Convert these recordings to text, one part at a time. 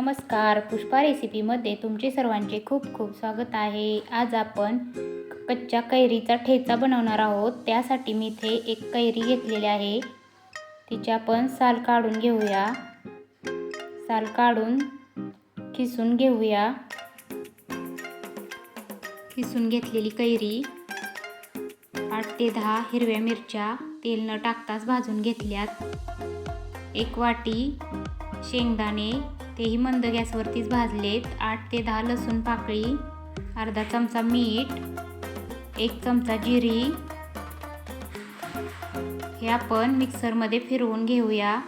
नमस्कार. पुष्पा रेसिपीमध्ये तुमचे सर्वांचे खूप खूप स्वागत आहे. आज आपण कच्च्या कैरीचा ठेचा बनवणार आहोत. त्यासाठी मी इथे एक कैरी घेतलेली आहे. तिची आपण साल काढून घेऊया. साल काढून खिसून घेऊया. खिसून घेतलेली कैरी आठ ते दहा हिरव्या मिरच्या तेल न टाकताच भाजून घेतल्यात. एक वाटी शेंगदाणे तेही मंद गॅसवरतीच भाजलेत. आठ ते दहा लसूण पाकळी अर्धा चमचा मीठ एक चमचा जिरी. हे आपण मिक्सरमध्ये फिरवून घेऊया.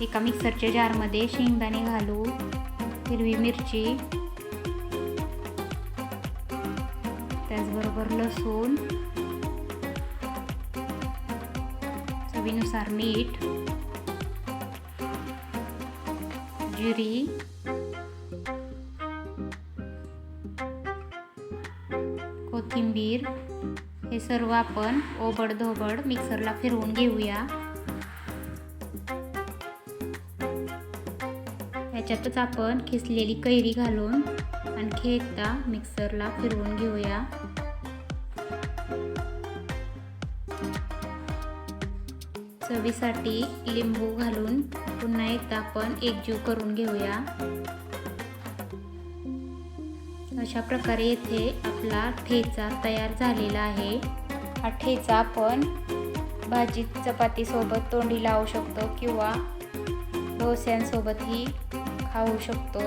एका मिक्सरच्या जारमध्ये शेंगदाणे घालू हिरवी मिरची त्याचबरोबर लसूण चवीनुसार मीठ जिरी कोथिंबीर हे सर्व आपण ओबड धोबड मिक्सरला फिरवून घेऊया. ह्याच्यातच आपण खिसलेली कैरी घालून आणखी एकदा मिक्सरला फिरवून घेऊया. चवीसाठी लिंबू घालून पुन्हा एकदा आपण एकजीव करून घेऊया. अशा प्रकारे येथे आपला ठेचा तयार झालेला आहे. हा ठेचा आपण भाजी चपातीसोबत तोंडी लावू शकतो किंवा डोस्यांसोबतही खाऊ शकतो.